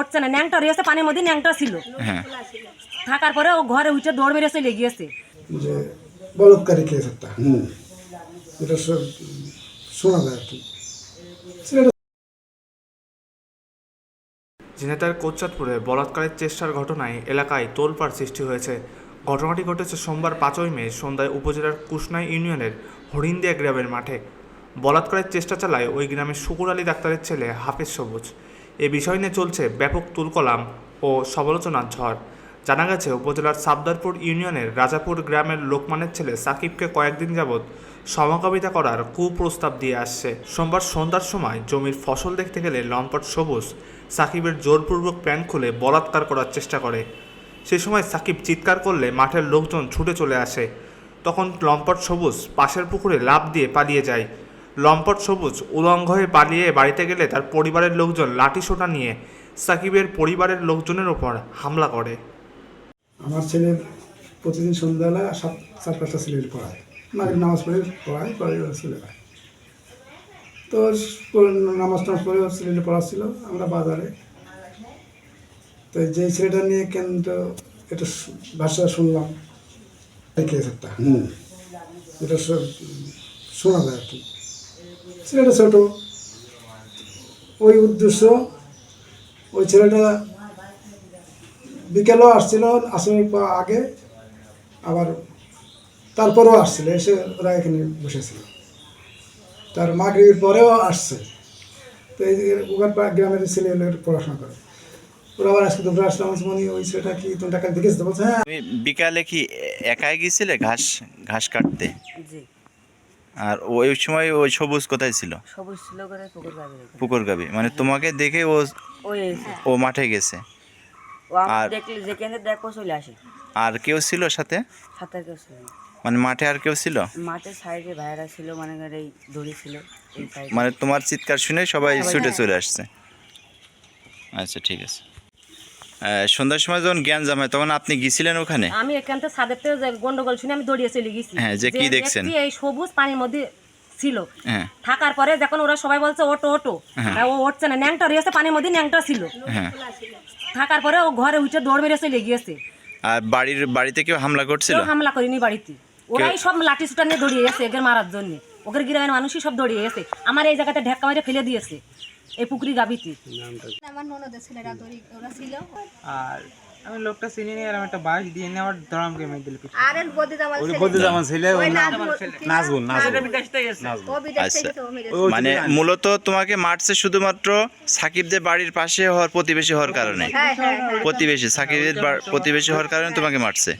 উঠছে না। ন্যাংটা রয়েছে পানির মধ্যে ন্যাংটা ছিল। হ্যাঁ। থাকার পরে ও ঘরে উঠে দৌড় মেরে চলে গিয়েছে। যে বলৎকারী কেস একটা এটা সব শোনা যায় আর কি। ছেলেটা ঝিনাইদার কোচ্চাদপুরে বলাৎকারের চেষ্টার ঘটনায় এলাকায় তোলপাড় সৃষ্টি হয়েছে ঘটনাটি ঘটেছে সোমবার পাঁচই মে সন্ধ্যায় উপজেলার কুষ্ণাই ইউনিয়নের হরিন্দিয়া গ্রামের মাঠে। বলাৎকারের চেষ্টা চালায় ওই গ্রামের শুকুর আলী ডাক্তারের ছেলে হাফিজ সবুজ। এ বিষয় নিয়ে চলছে ব্যাপক তুলকলাম ও সমালোচনার ঝড়। জানা গেছে, উপজেলার সাবদারপুর ইউনিয়নের রাজাপুর গ্রামের লোকমানের ছেলে সাকিবকে কয়েকদিন যাবৎ সমকামিতা করার কুপ্রস্তাব দিয়ে আসছে। সোমবার সন্ধ্যার সময় জমির ফসল দেখতে গেলে লম্পট সবুজ। সাকিবের জোরপূর্বক প্যান খুলে বলাৎকার করার চেষ্টা করে। সেই সময় সাকিব চিৎকার করলে মাঠের লোকজন ছুটে চলে আসে। তখন লম্পট সবুজ পাশের পুকুরে লাফ দিয়ে পালিয়ে যায়। লম্পট সবুজ উলঙ্গ হয়ে পালিয়ে বাড়িতে গেলে তার পরিবারের লোকজন লাঠি সোটা নিয়ে সাকিবের পরিবারের লোকজনের ওপর হামলা করে। আমার ছেলে প্রতিদিন সন্ধ্যাবেলা সাত চার পাঁচটা ছেলের পড়ায়। মায়ের নামাজ পড়ে পড়ায় পড়ে চলে যায়। তো নামাজ টামাজ পড়ে ছেলেটা পড়াচ্ছিল আমরা বাজারে। তো যে ছেলেটা নিয়ে কিন্তু এটা ভাষা শুনলাম। কেস একটা? এটা সব শোনা যায় আর কি। ছেলেটা ছোট। ওই উদ্দেশ্য ওই ছেলেটা বিকেলেও আসছিল পর আগে আবার তারপরেও আসছিল এসে ওরা এখানে বসেছিল। তার মাগরির পরেও আসছে। তো এই যে ওখান গ্রামের ছেলে পড়াশোনা করে। ওরা আবার আজকে দুপুরে আসলাম বলছে, মনি ওই ছেলেটা কি তুমি টাকা দেখেছ? হ্যাঁ। বিকালে কি একাই গিয়েছিলে ঘাস ঘাস কাটতে? জি। আর ওই সময় ওই সবুজ কোথায় ছিল? সবুজ ছিল পুকুর গাবে মানে তোমাকে দেখে ও ও মাঠে গেছে। আর- দেখলে যেখানে দেখো চলে আসে। আর কেউ ছিল সাথে? সাঁতার কেউ ছিল মানে মাঠে আর কেউ ছিল? মাঠের সাইডে ভাইরা ছিল মানে এই দড়ি ছিল মানে তোমার চিৎকার শুনে সবাই ছুটে চলে আসছে। আচ্ছা ঠিক আছে। সন্ধ্যার সময় যখন জ্ঞান জামায় তখন আপনি গিয়েছিলেন ওখানে? আমি এখান থেকে যে গন্ডগোল শুনে আমি দৌড়িয়ে চলে গেছি। হ্যাঁ, যে কি দেখছেন? এই সবুজ পানির মধ্যে ছিল হ্যাঁ। থাকার পরে যখন ওরা সবাই বলছে ওটো ওটো হ্যাঁ। ও উঠছে না ন্যাংটা রয়েছে পানির মধ্যে ন্যাংটা ছিল। হ্যাঁ। থাকার পরে ও ঘরে উঠে দৌড় মেরে চলে গিয়েছে। আর বাড়ির বাড়িতে কেউ হামলা করছিল? হামলা করিনি বাড়িতে। ওরাই সব লাঠি সুটা নিয়ে দৌড়িয়ে গেছে এদের মারার জন্য। ওদের গ্রামের মানুষই সব দৌড়িয়ে গেছে। আমার এই জায়গাতে ঢেক্কা মেরে ফেলে দিয়েছে। এই পুকুরি গাবিতে আমার ননদের ছেলেরা দড়ি ওরা ছিল। আর আমি লোকটা চিনি নি আর আমি একটা বাস দিয়ে নিয়ে আমার ধরামকে মেরে দিল পিছনে আর বদি জামাল ছেলে। বদি আচ্ছা। মানে মূলত তোমাকে মারছে শুধুমাত্র সাকিবদের বাড়ির পাশে হওয়ার প্রতিবেশী হওয়ার কারণে? হ্যাঁ হ্যাঁ হ্যাঁ। প্রতিবেশী সাকিবদের প্রতিবেশী হওয়ার কারণে তোমাকে মারছে?